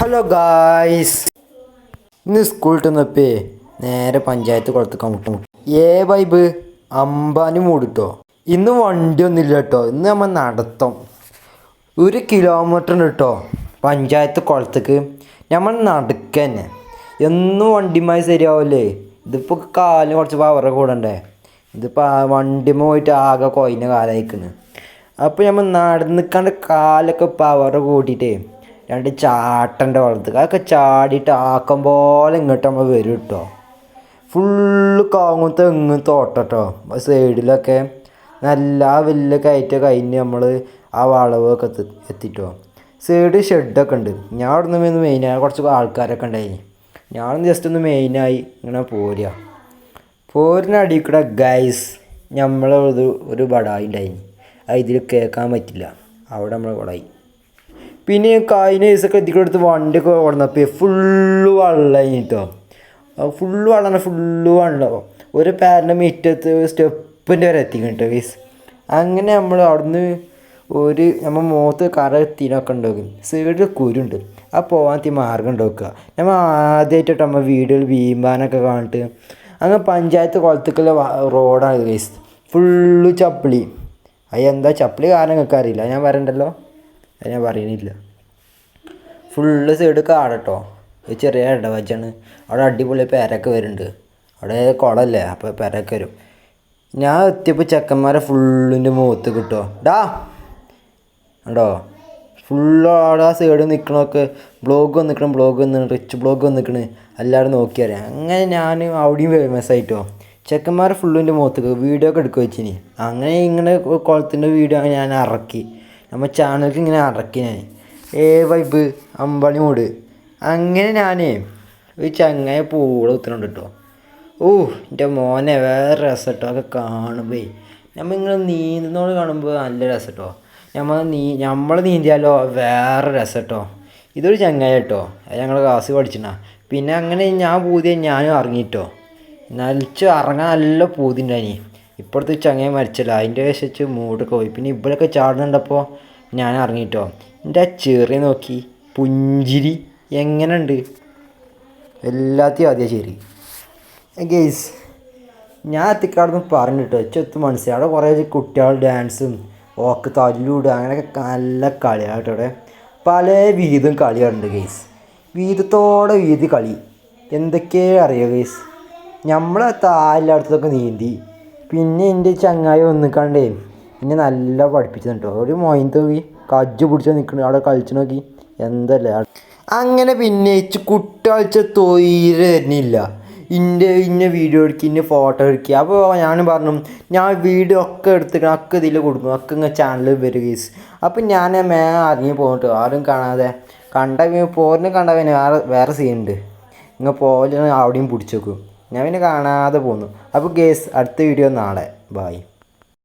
Hello guys ഇന്ന് സ്കൂളിൽ നിന്നപ്പേ നേരെ പഞ്ചായത്ത് കുളത്തേക്ക് മുട്ടും ഏ വൈബ് അമ്പാനി മൂടിട്ടോ. ഇന്ന് വണ്ടി ഒന്നുമില്ല കേട്ടോ ഇന്ന് നമ്മൾ നടത്തും. ഒരു കിലോമീറ്റർ കേട്ടോ പഞ്ചായത്ത് കുളത്തേക്ക്. നമ്മൾ നടക്കന്നെ എന്നും വണ്ടിമായി ശരിയാവില്ലേ ഇതിപ്പോൾ കാലിന് കുറച്ച് പവറ് കൂടണ്ടേ. ഇതിപ്പോൾ വണ്ടിമ പോയിട്ട് ആകെ കൊയിന കാലയക്കണ്. അപ്പോൾ നമ്മൾ നടന്നിക്കാണ്ട് കാലൊക്കെ പവർ കൂട്ടിയിട്ടേ രണ്ട് ചാട്ടന്റെ വളർത്ത് അതൊക്കെ ചാടിയിട്ട് ആക്കം പോലെ ഇങ്ങോട്ട് നമ്മൾ വരും കേട്ടോ ഫുള്ള് കാങ്ങും തെങ്ങും തോട്ടട്ടോ സൈഡിലൊക്കെ നല്ല വലിയ കയറ്റ കഴിഞ്ഞ് നമ്മൾ ആ വളവൊക്കെ എത്തി എത്തിട്ടോ. സൈഡ് ഷെഡൊക്കെ ഉണ്ട്. ഞാൻ അവിടെ നിന്ന് മെയിനായി കുറച്ച് ആൾക്കാരൊക്കെ ഉണ്ടായി. ഞാൻ ജസ്റ്റ് ഒന്ന് മെയിനായി ഇങ്ങനെ പോരുക പോരിന് അടിക്കൂടെ കൂടെ ഗൈസ് നമ്മളൊരു ഒരു ബടായി ഉണ്ടായി. അതിൽ കേൾക്കാൻ പറ്റില്ല. അവിടെ നമ്മൾ കൊടായി. പിന്നെ കഴിഞ്ഞ ദിവസമൊക്കെ എത്തിക്കെടുത്ത് വണ്ടിയൊക്കെ ഓടുന്നപ്പോൾ ഫുള്ള് വെള്ളം കേട്ടോ ഫുള്ള് വെള്ളം ഫുള്ള് വെള്ളം. ഒരു പാരന്റെ മുറ്റത്ത് സ്റ്റെപ്പിന്റെ വരെ എത്തിക്കും കേട്ടോ ഗൈസ് അങ്ങനെ നമ്മൾ അവിടുന്ന് ഒരു നമ്മൾ മുഖത്ത് കറ എത്തിനൊക്കെ ഉണ്ടാക്കും സൈഡിൽ കുരുണ്ട് ആ പോകാൻ മാർഗം ഉണ്ടാക്കുക നമ്മൾ ആദ്യമായിട്ടോ നമ്മൾ വീടുകൾ വീമ്പാനൊക്കെ കാണിട്ട്. അങ്ങ് പഞ്ചായത്ത് കുളത്തേക്കുള്ള റോഡാണ് ഗൈസ് ഫുള്ള് ചപ്പിളി അത് എന്താ ചപ്പിളി കാരണം നിങ്ങൾക്ക് അറിയില്ല ഞാൻ പറയണ്ടല്ലോ? അത് ഞാൻ പറയണില്ല. ഫുള്ള് സൈഡ് കാടട്ടോ. ഒരു ചെറിയ ഇടവച്ചാണ് അവിടെ അടിപൊളി പേരൊക്കെ വരുന്നുണ്ട്. അവിടെ കുളമല്ലേ അപ്പോൾ പേരൊക്കെ വരും. ഞാൻ എത്തിയപ്പോൾ ചെക്കന്മാരെ ഫുള്ളിന്റെ മുഖത്ത് കിട്ടുമോ ഡാ! ഉണ്ടോ ഫുള്ള് ആ സൈഡ് നിൽക്കണമൊക്കെ ബ്ലോഗ് വന്നിക്കണം ബ്ലോഗ് വന്ന് റിച്ച് ബ്ലോഗ് വന്നിക്കണ്. എല്ലാവരും നോക്കിയറിയാം അങ്ങനെ ഞാൻ അവിടെയും ഫേമസ് ആയിട്ടോ. ചെക്കന്മാരെ ഫുള്ളിന്റെ മുഖത്ത് വീഡിയോ ഒക്കെ എടുക്കുക വെച്ചിനി. അങ്ങനെ ഇങ്ങനെ കുളത്തിന്റെ വീഡിയോ ഞാൻ ഇറക്കി. നമ്മൾ ചാനലിൽ ഇങ്ങനെ ഞാൻ ഏ വൈബ് അമ്പണി മൂട് അങ്ങനെ ഞാനേ ഒരു ചങ്ങായ പൂള കുത്തുന്നുണ്ട് കേട്ടോ ഓ എന്റെ മോനെ വേറെ രസം കേട്ടോ അതൊക്കെ കാണുമ്പോൾ നമ്മൾ ഇങ്ങനെ നീന്തുന്നോട് കാണുമ്പോൾ നല്ല രസം കേട്ടോ നമ്മൾ നീ നമ്മൾ നീന്തിയാലോ വേറെ രസം കേട്ടോ ഇതൊരു ചങ്ങായ കേട്ടോ അത് ഞങ്ങൾ ക്ലാസ് പഠിച്ചിട്ടാ. പിന്നെ അങ്ങനെ ഞാൻ പൂതിയ ഞാനും ഇറങ്ങിട്ടോ. നലിച്ച് ഇറങ്ങാൻ നല്ല പൂതിന്റെ ഉണ്ടായിനി ഇപ്പോഴത്തെ ചങ്ങയെ മരിച്ചല്ല. അതിന്റെ വെച്ച് മൂടൊക്കെ പോയി. പിന്നെ ഇവിടെയൊക്കെ ചാടുന്നുണ്ടപ്പോൾ ഞാൻ ഇറങ്ങിയിട്ടോ എന്റെ ആ ചെറിയ നോക്കി പുഞ്ചിരി എങ്ങനെയുണ്ട്? എല്ലാത്തെയും ആദ്യം ശരി. ഗെയ്സ് ഞാൻ എത്തിക്കാടുന്ന് പറഞ്ഞിട്ടോ. ചെത്ത് മനസ്സിലായി. അവിടെ കുറേ കുട്ടികൾ ഡാൻസും ഓക്ക് തല്ലൂടുക അങ്ങനെയൊക്കെ നല്ല കളിയാണ് കേട്ടോ അവിടെ. പല വീതും കളികളുണ്ട് ഗെയ്സ്. വീതത്തോടെ വീതി കളി. എന്തൊക്കെയാ അറിയാം ഗെയ്സ്? നമ്മളെ താല്ലാടത്തൊക്കെ നീന്തി. പിന്നെ എന്റെ ചങ്ങായി ഒന്നിക്കാണ്ടേ എന്നെ നല്ല പഠിപ്പിച്ചു കേട്ടോ ഒരു മൊയിൻ തോക്കി കജ്ജ് പിടിച്ച് നിൽക്കണു. അവിടെ കളിച്ചു നോക്കി. എന്തല്ലേ? അങ്ങനെ പിന്നെ ഇച്ച് കുട്ടി കളിച്ച തൊയിൽ തന്നെയില്ല ഇന്റെ ഇന്ന വീഡിയോ എടുക്കുക ഇന്ന ഫോട്ടോ എടുക്കുക അപ്പോൾ ഞാൻ പറഞ്ഞു ഞാൻ വീഡിയോ ഒക്കെ എടുത്തിട്ട് ഒക്കെ ഇതിൽ കൊടുക്കും. ഒക്കെ ഇങ്ങനെ ചാനലിൽ വരും ഗീസ് അപ്പം ഞാൻ മേ ഇറങ്ങി പോകട്ടോ ആരും കാണാതെ കണ്ട പോരിനെ കണ്ട പിന്നെ വേറെ വേറെ സീനുണ്ട് ഇങ്ങനെ പോലെ അവിടെയും പിടിച്ചു വെക്കും. ഞാൻ പിന്നെ കാണാതെ പോന്നു. അപ്പോൾ ഗേസ് അടുത്ത വീഡിയോ നാളെ. ബായ്